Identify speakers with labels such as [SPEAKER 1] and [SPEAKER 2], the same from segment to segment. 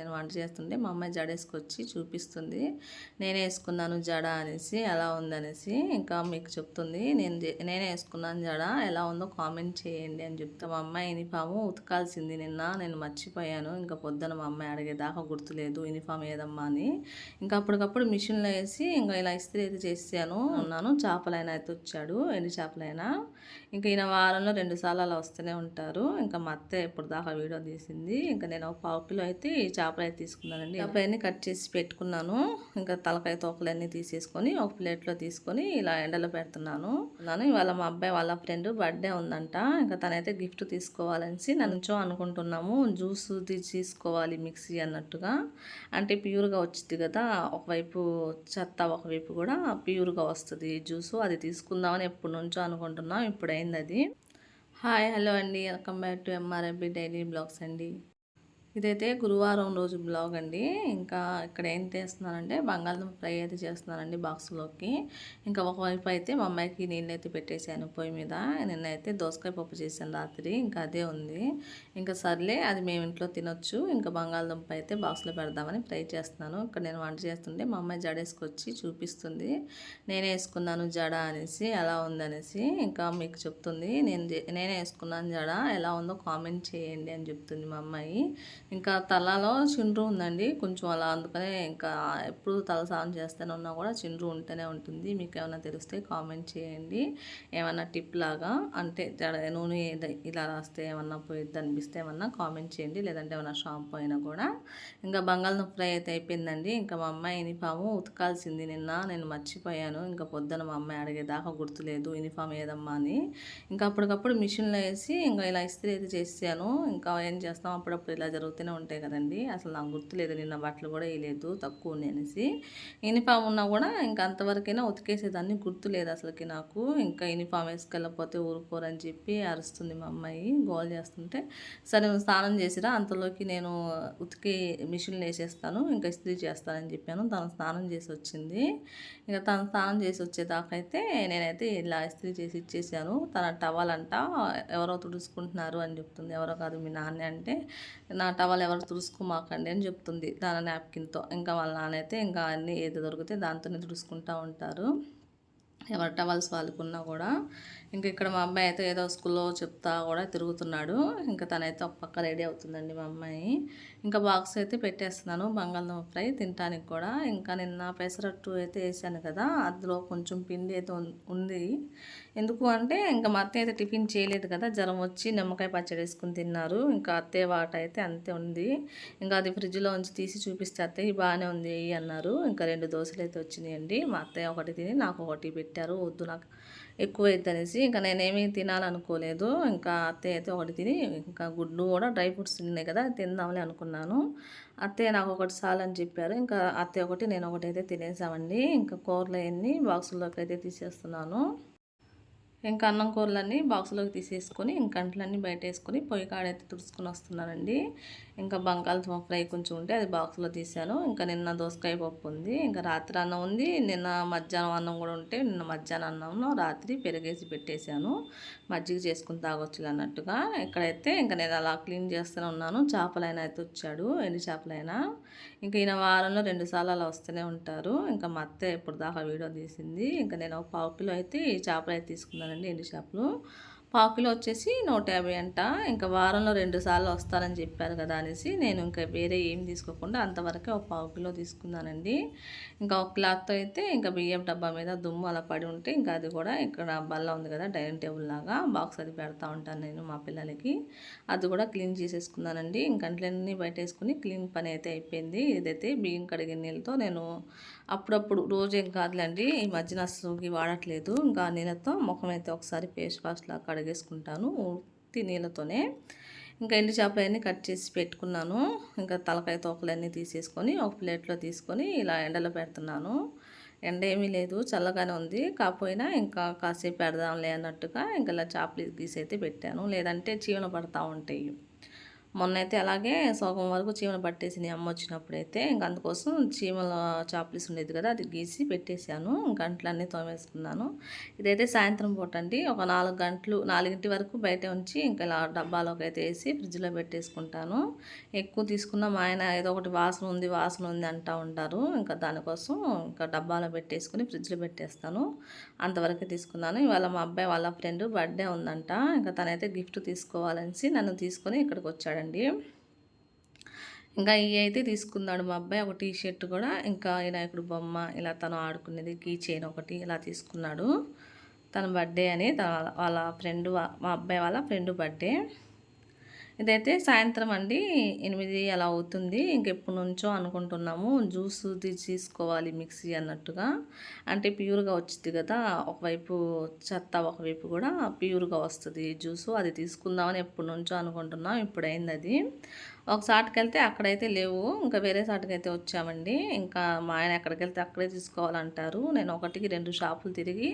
[SPEAKER 1] then వంట చేస్తుంటే మా అమ్మాయి జడ వేసుకొచ్చి చూపిస్తుంది. నేనే వేసుకున్నాను జడ అనేసి ఎలా ఉందనేసి ఇంకా మీకు చెప్తుంది. నేను నేనే వేసుకున్నాను జడ ఎలా ఉందో కామెంట్ చేయండి అని చెప్తా. మా అమ్మాయి యూనిఫామ్ ఉతకాల్సింది నిన్న నేను మర్చిపోయాను. ఇంకా పొద్దున మా అమ్మాయి అడిగేదాకా గుర్తులేదు యూనిఫామ్ ఏదమ్మా అని. ఇంకా అప్పటికప్పుడు మిషన్లో వేసి ఇంకా ఇలా ఇస్త్రీ అయితే చేసాను ఉన్నాను చేపలైనా అయితే వచ్చాడు ఎన్ని చేపలైనా. ఇంకా ఈయన వారంలో రెండు సార్లు అలా వస్తూనే ఉంటారు. ఇంకా మా అత్త ఇప్పుడు దాకా వీడియో తీసింది. ఇంకా నేను ఒక పావు కిలో అయితే ఈ చేపలు తలకాయ తీసుకున్నానండి. చేపలన్నీ కట్ చేసి పెట్టుకున్నాను. ఇంకా తలకాయ తోకలన్నీ తీసేసుకొని ఒక ప్లేట్లో తీసుకొని ఇలా ఎండలో పెడుతున్నాను. ఉన్నాను. ఇవాళ మా అబ్బాయి వాళ్ళ ఫ్రెండ్ బర్త్డే ఉందంట. ఇంకా తనైతే గిఫ్ట్ తీసుకోవాలనేసి నన్ను అనుకుంటున్నాము. జ్యూస్ తీసుకోవాలి మిక్సీ అన్నట్టుగా. అంటే ప్యూర్గా వచ్చింది కదా. ఒకవైపు చెత్త ఒకవైపు కూడా ప్యూర్గా వస్తుంది జ్యూస్. అది తీసుకుందామని ఎప్పటి నుంచో అనుకుంటున్నాం. ఇప్పుడైంది అది. హాయ్ హలో అండి. Welcome back to MRMB daily blogs అండి. ఇదైతే గురువారం రోజు బ్లాగ్ అండి. ఇంకా ఇక్కడ ఏం చేస్తున్నానంటే బంగాళదుంప ఫ్రై అయితే చేస్తున్నానండి బాక్స్లోకి. ఇంకా ఒకవైపు అయితే మా అమ్మాయికి నీళ్ళు అయితే పెట్టేశాను పొయ్యి మీద. నిన్నైతే దోసకాయ పప్పు చేశాను రాత్రి ఇంకా అదే ఉంది. ఇంకా సర్లే అది మేము ఇంట్లో తినొచ్చు. ఇంకా బంగాళదుంప అయితే బాక్స్లో పెడదామని ఫ్రై చేస్తున్నాను. ఇక్కడ నేను వంట చేస్తుంటే మా అమ్మాయి జడేసుకొచ్చి చూపిస్తుంది. నేనే వేసుకున్నాను జడ అనేసి ఎలా ఉందనేసి ఇంకా మీకు చెప్తుంది. నేను నేనే వేసుకున్నాను జడ ఎలా ఉందో కామెంట్ చేయండి అని చెప్తుంది మా అమ్మాయి. ఇంకా తలలో చిండ్రు ఉందండి. కొంచెం అలా అందుకనే ఇంకా ఎప్పుడు తల స్నానం చేస్తూనే ఉన్నా కూడా చిండ్రు ఉంటూనే ఉంటుంది. మీకు ఏమైనా తెలిస్తే కామెంట్ చేయండి. ఏమైనా టిప్ లాగా అంటే జడ నూనె ఇలా రాస్తే ఏమన్నా పోయిద్ది అనిపిస్తే ఏమన్నా కామెంట్ చేయండి. లేదంటే ఏమైనా షాంపూ అయినా కూడా. ఇంకా బంగాళదుంప ఫ్రై అయితే అయిపోయిందండి. ఇంకా మా అమ్మాయి యూనిఫామ్ ఉతకాల్సింది నిన్న. నేను మర్చిపోయాను. ఇంకా పొద్దున మా అమ్మాయి అడిగేదాకా గుర్తులేదు. యూనిఫామ్ ఏదమ్మా అని. ఇంకా అప్పటికప్పుడు మిషన్లో వేసి ఇంకా ఇలా ఇస్త్రీ అయితే చేసాను ఇంకా ఏం చేస్తాం? అప్పుడప్పుడు ఇలా జరుగుతూనే ఉంటాయి కదండి. అసలు నాకు గుర్తులేదు నిన్న బట్టలు కూడా వేయలేదు తక్కువ ఉంది అనేసి. యూనిఫామ్ ఉన్నా కూడా ఇంకా అంతవరకైనా ఉతికేసేదాన్ని గుర్తులేదు అసలుకి నాకు. ఇంకా యూనిఫామ్ వేసుకెళ్ళకపోతే ఊరుకోరని చెప్పి అరుస్తుంది మా అమ్మాయి గోల్ చేస్తుంటే. సరే స్నానం చేసిరా అంతలోకి నేను ఉతికి మిషన్లు వేసేస్తాను ఇంకా ఇస్త్రీ చేస్తానని చెప్పాను. తను స్నానం చేసి వచ్చింది. ఇంకా తను స్నానం చేసి వచ్చేదాకా అయితే నేనైతే ఇలా ఇస్త్రీ చేసి ఇచ్చేసాను. తన టవల్ అంట ఎవరో తుడుచుకుంటున్నారు అని చెప్తుంది. ఎవరో కాదు మీ నాన్న అంటే నా టవల్ ఎవరు తుడుచుకోమాకండి అని చెప్తుంది దాని నాప్కిన్తో ఇంకా వాళ్ళ నాన్న అయితే ఇంకా అన్నీ ఏది దొరికితే దాంతోనే తుడుచుకుంటూ ఉంటారు. ఎవరి టవల్స్ వాళ్ళకున్నా కూడా. ఇంకా ఇక్కడ మా అమ్మాయి అయితే ఏదో స్కూల్లో చెప్తా కూడా తిరుగుతున్నాడు. ఇంకా తనైతే ఒక పక్క రెడీ అవుతుందండి మా అమ్మాయి. ఇంకా బాక్స్ అయితే పెట్టేస్తున్నాను బంగాళదుంప ఫ్రై తినడానికి కూడా. ఇంకా నిన్న పెసరట్టు అయితే వేసాను కదా అందులో కొంచెం పిండి అయితే ఉంది. ఎందుకు అంటే ఇంకా మా అత్తయ్య అయితే టిఫిన్ చేయలేదు కదా జ్వరం వచ్చి నిమ్మకాయ పచ్చడి వేసుకుని తిన్నారు. ఇంకా అత్తయ్య వాట అయితే అంతే ఉంది. ఇంకా అది ఫ్రిడ్జ్లో ఉంచి తీసి చూపిస్తే అత్తయ్య బాగానే ఉంది అన్నారు. ఇంకా రెండు దోశలు అయితే వచ్చినాయండి. మా అత్తయ్య ఒకటి తిని నాకు ఒకటి పెట్టారు. వద్దు నాకు ఎక్కువ అనేసి ఇంకా నేనేమీ తినాలనుకోలేదు. ఇంకా అత్తయ్య అయితే ఒకటి తిని ఇంకా గుడ్డు కూడా డ్రై ఫ్రూట్స్ తిన్నాయి కదా తిందామని అనుకున్నాను. అత్తయ్య నాకు ఒకటి చాలని చెప్పారు. ఇంకా అత్తయ్య ఒకటి నేను ఒకటి అయితే తినేసామండి. ఇంకా కూరలు అవన్నీ బాక్సుల్లోకి అయితే తీసేస్తున్నాను. ఇంకా అన్నం కూరలన్నీ బాక్స్లోకి తీసేసుకొని ఇంకంట్లన్నీ బయట వేసుకొని పొయ్యి కాడైతే తుడుచుకొని వస్తున్నానండి. ఇంకా బంగాళదుంప ఫ్రై కొంచెం ఉంటే అది బాక్స్లో తీసాను ఇంకా నిన్న దోసకాయ పప్పు ఉంది ఇంకా రాత్రి అన్నం ఉంది. నిన్న మధ్యాహ్నం అన్నం కూడా ఉంటే నిన్న మధ్యాహ్నం అన్నం రాత్రి పెరిగేసి పెట్టేశాను. మజ్జిగ చేసుకుని తాగొచ్చు అన్నట్టుగా. ఇక్కడైతే ఇంకా నేను అలా క్లీన్ చేస్తూనే ఉన్నాను. చేపలైనా అయితే వచ్చాడు ఎన్ని చేపలైనా. ఇంకా ఈయన వారంలో రెండు సార్లు అలా వస్తూనే ఉంటారు. ఇంకా మా అత్త ఇప్పుడు దాకా వీడియో తీసింది. ఇంకా నేను ఒక పావు కిలో అయితే ఈ చేపలు అయితే తీసుకున్నాను. కదండి ఎండు చేపలు. పావు కిలో వచ్చేసి నూట యాభై అంట. ఇంకా వారంలో రెండు సార్లు వస్తారని చెప్పారు కదా అనేసి నేను ఇంకా వేరే ఏం తీసుకోకుండా అంతవరకే ఒక పావు కిలో తీసుకున్నానండి. ఇంకా ఒక క్లాత్తో అయితే ఇంకా బియ్యం డబ్బా మీద దుమ్ము అలా పడి ఉంటే ఇంకా అది కూడా ఇక్కడ బల్ల ఉంది కదా డైనింగ్ టేబుల్ లాగా బాక్స్ అది పెడతా ఉంటాను నేను మా పిల్లలకి. అది కూడా క్లీన్ చేసేసుకున్నానండి. ఇంకంట్లన్నీ బయట వేసుకుని క్లీన్ పని అయితే అయిపోయింది. ఇదైతే బియ్యం కడిగిన నీళ్ళతో నేను అప్పుడప్పుడు రోజు ఏం కాదులేండి ఈ మధ్యన అసలుకి వాడట్లేదు. ఇంకా నీళ్ళతో ముఖం అయితే ఒకసారి ఫేస్ వాష్ లాగా కడిగేసుకుంటాను ఉత్తి నీళ్ళతోనే. ఇంకా ఎండు చేపలన్నీ కట్ చేసి పెట్టుకున్నాను. ఇంకా తలకాయ తోకలన్నీ తీసేసుకొని ఒక ప్లేట్లో తీసుకొని ఇలా ఎండలో పెడుతున్నాను. ఎండ ఏమీ లేదు చల్లగానే ఉంది. కాకపోయినా ఇంకా కాసేపు పెడదాంలే అన్నట్టుగా ఇంకా ఇలా చేపలు గీసి అయితే పెట్టాను. లేదంటే చీవన పడతా ఉంటాయి. మొన్న అయితే అలాగే సగం వరకు చీమలు పట్టేసింది అమ్మ వచ్చినప్పుడు అయితే ఇంక అందుకోసం చీమల చాప్లీస్ ఉండేది కదా అది గీసి పెట్టేశాను. గంటలన్నీ తోమేసుకున్నాను. ఇదైతే సాయంత్రం పూట అండి. ఒక నాలుగు గంటలు నాలుగింటి వరకు బయట ఉంచి ఇంకా ఇలా డబ్బాలోకి అయితే వేసి ఫ్రిడ్జ్లో పెట్టేసుకుంటాను. ఎక్కువ తీసుకున్న మా ఆయన ఏదో ఒకటి వాసన ఉంది వాసన ఉంది అంటూ ఉంటారు ఇంకా దానికోసం ఇంకా డబ్బాలో పెట్టేసుకుని ఫ్రిడ్జ్లో పెట్టేస్తాను. అంతవరకు తీసుకున్నాను. ఇవాళ మా అబ్బాయి వాళ్ళ ఫ్రెండ్ బర్త్డే ఉందంట. ఇంకా తనైతే గిఫ్ట్ తీసుకోవాలనేసి నన్ను తీసుకొని ఇక్కడికి వచ్చాడు తీసుకున్నాడండి ఇంకా ఇవి అయితే తీసుకున్నాడు మా అబ్బాయి. ఒక టీ షర్ట్ కూడా. ఇంకా వినాయకుడు బొమ్మ ఇలా తను ఆడుకునేది కీ చైన్ ఒకటి ఇలా తీసుకున్నాడు. తన బర్త్డే అని వాళ్ళ ఫ్రెండ్ మా అబ్బాయి వాళ్ళ ఫ్రెండ్ బర్త్డే. ఇదైతే సాయంత్రం అండి. ఎనిమిది అలా అవుతుంది. ఇంకెప్పటి నుంచో అనుకుంటున్నాము. జ్యూస్ తీసుకోవాలి మిక్సీ అన్నట్టుగా. అంటే ప్యూర్గా వచ్చింది కదా. ఒకవైపు చెత్త ఒకవైపు కూడా ప్యూర్గా వస్తుంది జ్యూసు. అది తీసుకుందామని ఎప్పటి నుంచో అనుకుంటున్నాం. ఇప్పుడైంది అది. ఒక సాటుకి వెళ్తే అక్కడైతే లేవు. ఇంకా వేరే సాటికి అయితే వచ్చామండి. ఇంకా మా ఆయన ఎక్కడికి వెళ్తే అక్కడే తీసుకోవాలంటారు. నేను ఒకటికి రెండు షాపులు తిరిగి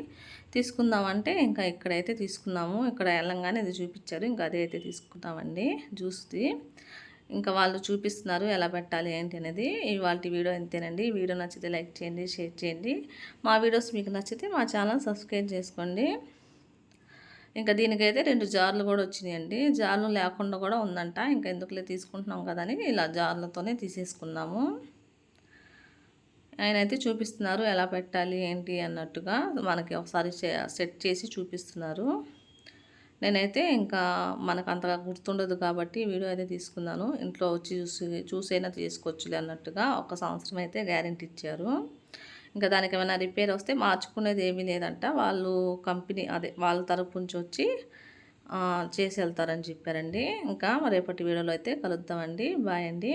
[SPEAKER 1] తీసుకుందామంటే ఇంకా ఇక్కడైతే తీసుకున్నాము. ఇక్కడ వెళ్ళంగానే ఇది చూపించారు. ఇంకా అదే అయితే తీసుకున్నామండి జ్యూస్ది ఇంకా వాళ్ళు చూపిస్తున్నారు ఎలా పెట్టాలి ఏంటి అనేది. ఇవాళ వీడియో ఎంతేనండి వీడియో నచ్చితే లైక్ చేయండి షేర్ చేయండి. మా వీడియోస్ మీకు నచ్చితే మా ఛానల్ సబ్స్క్రైబ్ చేసుకోండి. ఇంకా దీనికైతే రెండు జార్లు కూడా వచ్చినాయండి. జార్లు లేకుండా కూడా ఉందంట. ఇంకా ఎందుకులే తీసుకుంటున్నాం కదని ఇలా జార్లతోనే తీసేసుకున్నాము. ఆయన అయితే చూపిస్తున్నారు ఎలా పెట్టాలి ఏంటి అన్నట్టుగా మనకి ఒకసారి సెట్ చేసి చూపిస్తున్నారు. నేనైతే ఇంకా మనకు అంతగా గుర్తుండదు కాబట్టి వీడియో అయితే తీసుకున్నాను. ఇంట్లో వచ్చి చూసి చూసైనా తీసుకోవచ్చులే అన్నట్టుగా ఒక సంవత్సరం అయితే గ్యారెంటీ ఇచ్చారు. ఇంకా దానికి ఏమైనా రిపేర్ వస్తే మార్చుకునేది ఏమీ లేదంట. వాళ్ళు కంపెనీ అదే వాళ్ళ తరపు నుంచి వచ్చి చేసి వెళ్తారని చెప్పారండి. ఇంకా రేపటి వీడియోలో అయితే కలుద్దామండి. బాయ్ అండి.